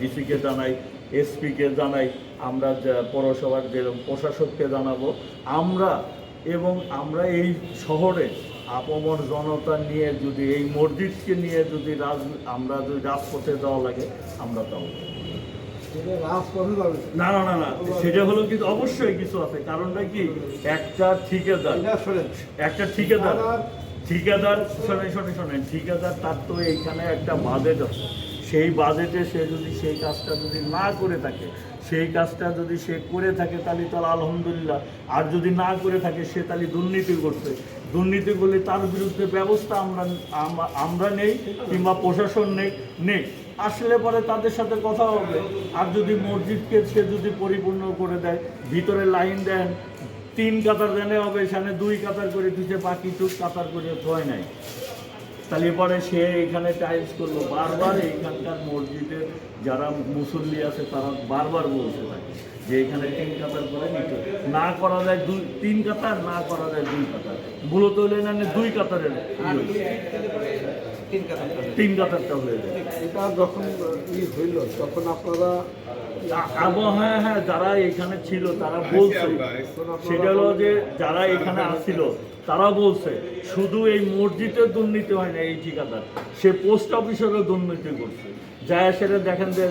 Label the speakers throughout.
Speaker 1: ডিসিকে জানাই এসপিকে জানাই আমরা পৌরসভার যে প্রশাসককে জানাব আমরা এবং আমরা এই শহরে আপমর জনতা নিয়ে যদি এই মসজিদকে নিয়ে যদি রাজ আমরা যদি রাজপথে যাওয়া লাগে আমরা তাও না না না না সেটা হলো কিন্তু অবশ্যই কিছু আছে। কারণটা কি একটা ঠিকাদার একটা ঠিকাদার ঠিকাদার শোনেন শোনেন শোনেন ঠিকাদার তার তো এইখানে একটা বাজেট আছে। সেই বাজেটে সে যদি সেই কাজটা যদি না করে থাকে, সেই কাজটা যদি সে করে থাকে তাহলে তাহলে আলহামদুলিল্লাহ। আর যদি না করে থাকে সে তাহলে দুর্নীতি করছে। দুর্নীতি করলে তার বিরুদ্ধে ব্যবস্থা আমরা আমরা নেই কিংবা প্রশাসন নেই নেই। আসলে পরে তাদের সাথে কথা হবে। আর যদি মসজিদকে সে যদি পরিপূর্ণ করে দেয়, ভিতরে লাইন দেন, তিন কাতার দেনে হবে, সেখানে দুই কাতার করে দিচ্ছে বাকি টুক কাতার করে থয় নাই। তাহলে পরে সে এখানে টাইলস করল। বারবার এইখানকার মসজিদের যারা মুসল্লি আছে তারা বারবার বলছে থাকে যে এখানে তিন কাতার করে নিতে। না করা যায় দুই তিন কাতার না করা যায় দুই কাতার। মূলত হলে না দুই কাতারের তিন কাতারটা হয়ে যায়।
Speaker 2: এটা যখন ই হইল তখন আপনারা
Speaker 1: আ- আবো হ্যাঁ হ্যাঁ যারা এখানে ছিল তারা বলছে। সেটা হলো যে যারা এখানে আসছিল তারা বলছে, শুধু এই মসজিদের দুর্নীতি হয় না, এই ঠিকাদার। সে পোস্ট অফিসেরও দুর্নীতি করছে। যায় সেটা দেখেন যে,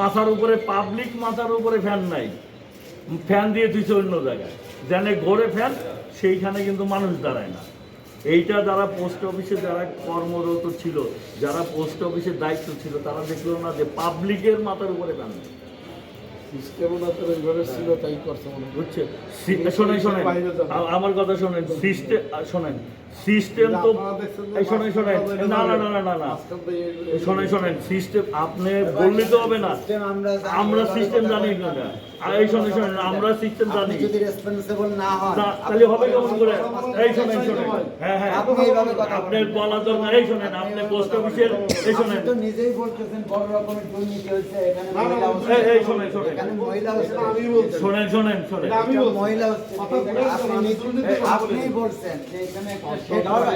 Speaker 1: মাথার উপরে পাবলিক মাথার উপরে ফ্যান নাই। ফ্যান দিয়ে দিচ্ছে অন্য জায়গায়। জানে ঘরে ফ্যান সেইখানে কিন্তু মানুষ দাঁড়ায় না। এইটা যারা পোস্ট অফিসে যারা কর্মরত ছিল, যারা পোস্ট অফিসের দায়িত্ব ছিল, তারা দেখল না যে পাবলিকের মাথার উপরে ফ্যান নেই। আমার কথা শোনেন। সিস্টেম শোনেন। সিস্টেম তো শোনেন শোনেন। না না না না না শোনেন শোনেন। সিস্টেম আপনি বললে তো হবে না। আমরা সিস্টেম জানি না। এই শোনেন শোনেন আমরা সিস্টেম জানি।
Speaker 3: যদি রেসপন্সিবল না
Speaker 1: না, তাহলে হবে কেমন করে? এই শোনেন শোনেন। হ্যাঁ হ্যাঁ।
Speaker 3: আপনি এইভাবে কথা।
Speaker 1: আপনার বলা দরকার এই শোনেন আপনি পোস্ট অফিসের এই শোনেন।
Speaker 3: তো নিজেই বলতেছেন বড় রকমের দুর্নীতি হচ্ছে এখানে মহিলা
Speaker 1: এই শোনেন শোনেন।
Speaker 3: এখানে মহিলা হচ্ছে
Speaker 2: আমি বলছি।
Speaker 1: শোনেন শোনেন শোনেন।
Speaker 3: মহিলা হচ্ছে আপনি
Speaker 2: আপনি
Speaker 3: আপনি। বলছেন যে এখানে একটা শেড হবে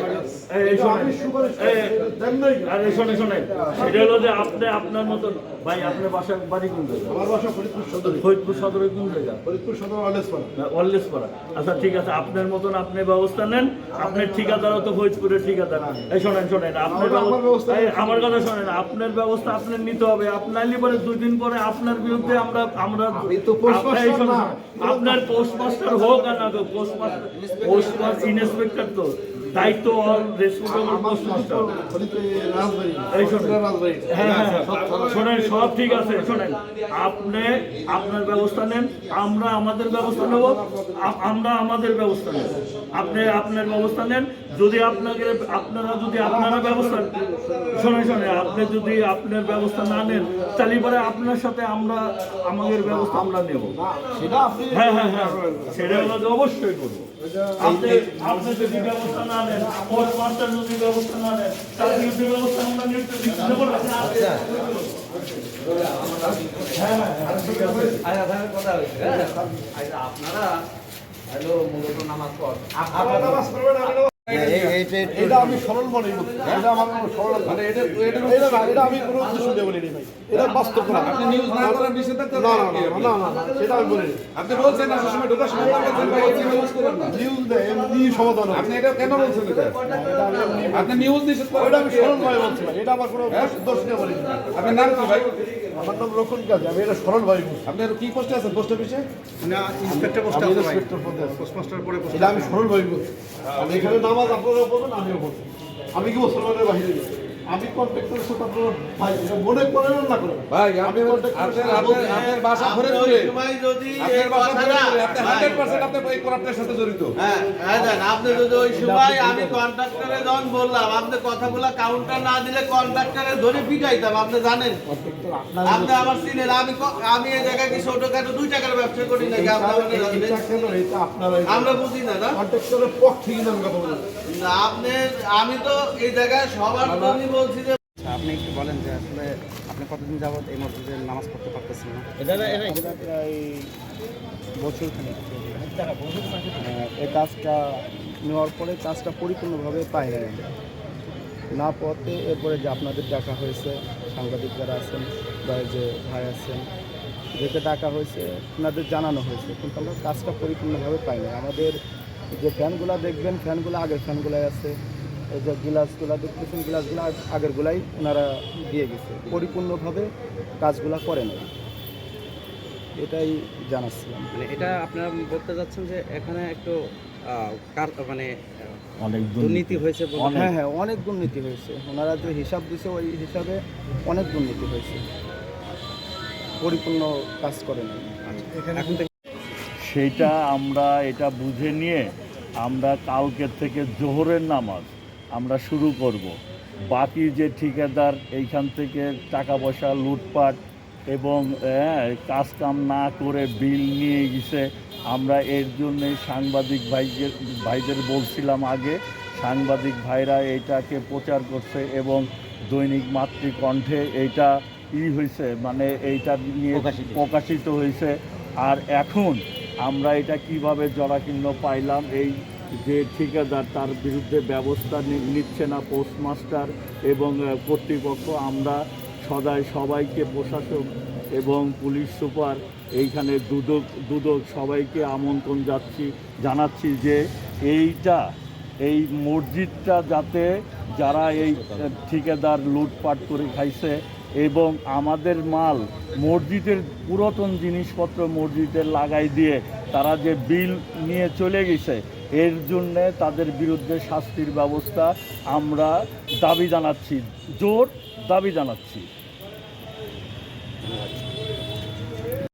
Speaker 1: এই এই
Speaker 2: এটা
Speaker 1: শোনেন।
Speaker 2: আমি সুপারিশ
Speaker 1: এই
Speaker 2: করছি, এটা দেন নাই। কেন?
Speaker 1: আরে শোনেন শোনেন। সেটা হলো যে আপনি আপনার মতন ভাই আপনার বাসার বাড়ি কোন জায়গা
Speaker 2: আমার বাসা ফরিদপুর সদরে।
Speaker 1: ফরিদপুর সদরে কোন জায়গা?
Speaker 2: ফরিদপুর সদর অলেসপাড়া।
Speaker 1: অললেস পাড়া আচ্ছা ঠিক আছে আপনার মতন আপনি ব্যবস্থা নেন। আপনার ঠিকাদারও তো ফরিদপুরের ঠিকাদার। এই শোনেন শোনেন আপনার
Speaker 2: আমার- ব্যবস্থা
Speaker 1: কথা শোনেন আপনার ব্যবস্থা আপনার নিতে হবে। আপনার পরে দুই দিন পরে আপনার বিরুদ্ধে আমরা আমরা আপনার পোস্টমাস্টার হোক আর না হোক পোস্টমাস্টার পোস্টমাস্টার ইন্সপেক্টর তো। দায়িত্ব অল। হ্যাঁ হ্যাঁ। শোনেন সব ঠিক আছে। শোনেন আপনি আপনার ব্যবস্থা নেন আমরা আমাদের ব্যবস্থা নেব আমরা আমাদের ব্যবস্থা নেব। আপনি আপনার ব্যবস্থা নেন যদি আপনাকে আপনারা যদি আপনারা ব্যবস্থা শোনেন শোনেন আপনি যদি আপনার ব্যবস্থা না নেন তাহলে পরে আপনার সাথে আমরা আমাদের ব্যবস্থা আমরা নেব।
Speaker 2: সেটা আপনি
Speaker 1: হ্যাঁ হ্যাঁ হ্যাঁ সেটা হলো অবশ্যই করব। আপনি আপনি যদি ব্যবস্থা না নেন যদি ব্যবস্থা না নেন বিরুদ্ধে ব্যবস্থা আমরা নিতে দেবো না।
Speaker 2: আপনারা নামাজ পড়বেন আমি নামাজ- এটা আমি সরল মনে করছি এটা আমার সরল মানে এটা এটা আমি কোনো উদ্দেশ্য দিয়ে বলিনি ভাই। এটা বাস্তব না
Speaker 4: আপনি নিউজ না করার নিষেধাজ্ঞা
Speaker 2: না
Speaker 4: আপনি?
Speaker 2: না না না, সেটা আমি বলিনি।
Speaker 4: আপনি বলছেন আসার সময় ঢোকার সময় বলছেন ভাই এই নিউজ করেন না।
Speaker 2: নিউজ দেয় এমনি সমাধান
Speaker 4: আপনি এটা কেন বলছেন এটা?
Speaker 2: এটা
Speaker 4: আপনি নিউজ নিষেধ করেন।
Speaker 2: ওইটা আমি সরল ভাই বলছি ভাই এটা আমার কোনো বলিনি।
Speaker 4: নাম কি ভাই?
Speaker 2: আমার নাম কাজ আমি এটা সরল ভাই বলছি।
Speaker 4: কি পোস্টে আছেন? পোস্ট অফিসে?
Speaker 2: ইন্সপেক্টর পোস্ট আছে ভাই। পোস্টমাস্টার পরে এটা আমি সরল ভাই বলছি। আমি এখানে নামাজ আপনারা পড়বেন আমিও পড়ব আমি কি মুসলমানের বাহিরে আমি সাথে আপনারা ভাই এটা মনে করেন না করেন
Speaker 4: ভাই
Speaker 2: আমি
Speaker 4: আপনার আপনার বাসা ঘুরে ঘুরে
Speaker 5: সময় যদি
Speaker 4: আপনার
Speaker 5: এই
Speaker 4: বাসা ঘুরে
Speaker 5: কথাটা-
Speaker 4: ঘুরে আপনি হান্ড্রেড পার্সেন্ট আপনি এই করাপ্টের সাথে জড়িত।
Speaker 5: হ্যাঁ, হ্যাঁ, আপনি যদি ওই সময় আমি কন্ট্রাক্টরে যখন বললাম আপনি কথাগুলো কাউন্টার না দিলে কন্ট্রাক্টরে ধরে পিটাইতাম আপনি জানেন? আপনি আমার চিনেন আমি আমি এই জায়গায় কি ছোটখাটো দুই টাকার ব্যবসা করি নাকি আপনি আমরা বুঝি না না?
Speaker 2: কন্ট্রাক্টরের পক্ষে কথা বলছি
Speaker 5: না, আপনি আমি তো এই জায়গায় সবার জন্যই বলছি যে
Speaker 6: আচ্ছা, আপনি একটু বলেন যে আসলে আপনি কতদিন যাবত এই মসজিদে নামাজ পড়তে পারতেছেন না?
Speaker 7: আমরা প্রায় বছর খানিক এই কাজটা নেওয়ার পরে কাজটা পরিপূর্ণভাবে পাই নাই। না পথে এরপরে যে আপনাদের ডাকা হয়েছে সাংবাদিক যারা আছেন বা যে ভাই আছেন এদেরকে ডাকা হয়েছে ওনাদের জানানো হয়েছে কিন্তু আমরা কাজটা পরিপূর্ণভাবে পাইনি আমাদের যে ফ্যানগুলো দেখবেন ফ্যানগুলো আগের ফ্যানগুলাই আছে। এই যে গ্লাসগুলো দেখতেছেন গ্লাসগুলো আগেরগুলাই ওনারা দিয়ে গেছে। পরিপূর্ণভাবে কাজগুলো করে নাই। এটাই জানাচ্ছিলাম।
Speaker 6: মানে এটা আপনারা বলতে যাচ্ছেন যে এখানে একটু মানে
Speaker 1: অনেক
Speaker 6: দুর্নীতি। হয়েছে
Speaker 7: হ্যাঁ হ্যাঁ অনেক দুর্নীতি হয়েছে। ওনারা যে হিসাব দিছে ওই হিসাবে অনেক দুর্নীতি হয়েছে। পরিপূর্ণ কাজ করে নাই।
Speaker 6: এখন থেকে
Speaker 1: সেইটা আমরা এটা বুঝে নিয়ে আমরা কালকের থেকে জোহরের নামাজ আমরা শুরু করব। বাকি যে ঠিকাদার এইখান থেকে টাকা পয়সা লুটপাট এবং হ্যাঁ, কাজ কাম না করে বিল নিয়ে গেছে। আমরা এর জন্যে সাংবাদিক ভাইদের ভাইদের বলছিলাম আগে সাংবাদিক ভাইরা এইটাকে প্রচার করছে এবং দৈনিক মাতৃকণ্ঠে এইটা ই হয়েছে মানে এইটা নিয়ে প্রকাশিত হয়েছে আর এখন আমরা এটা কীভাবে জরাকীর্ণ পাইলাম এই যে ঠিকাদার তার বিরুদ্ধে ব্যবস্থা নিচ্ছে না পোস্টমাস্টার এবং কর্তৃপক্ষ, আমরা সদাই সবাইকে প্রশাসক এবং পুলিশ সুপার এইখানে দুদক দুদক সবাইকে আমন্ত্রণ যাচ্ছি, জানাচ্ছি যে এইটা, এই মসজিদটা যাতে যারা এই ঠিকাদার লুটপাট করে খাইছে এবং আমাদের মাল মসজিদের পুরাতন জিনিসপত্র মসজিদে লাগাই দিয়ে তারা যে বিল নিয়ে চলে গেছে এর জন্যে তাদের বিরুদ্ধে শাস্তির ব্যবস্থা আমরা দাবি জানাচ্ছি জোর দাবি জানাচ্ছি।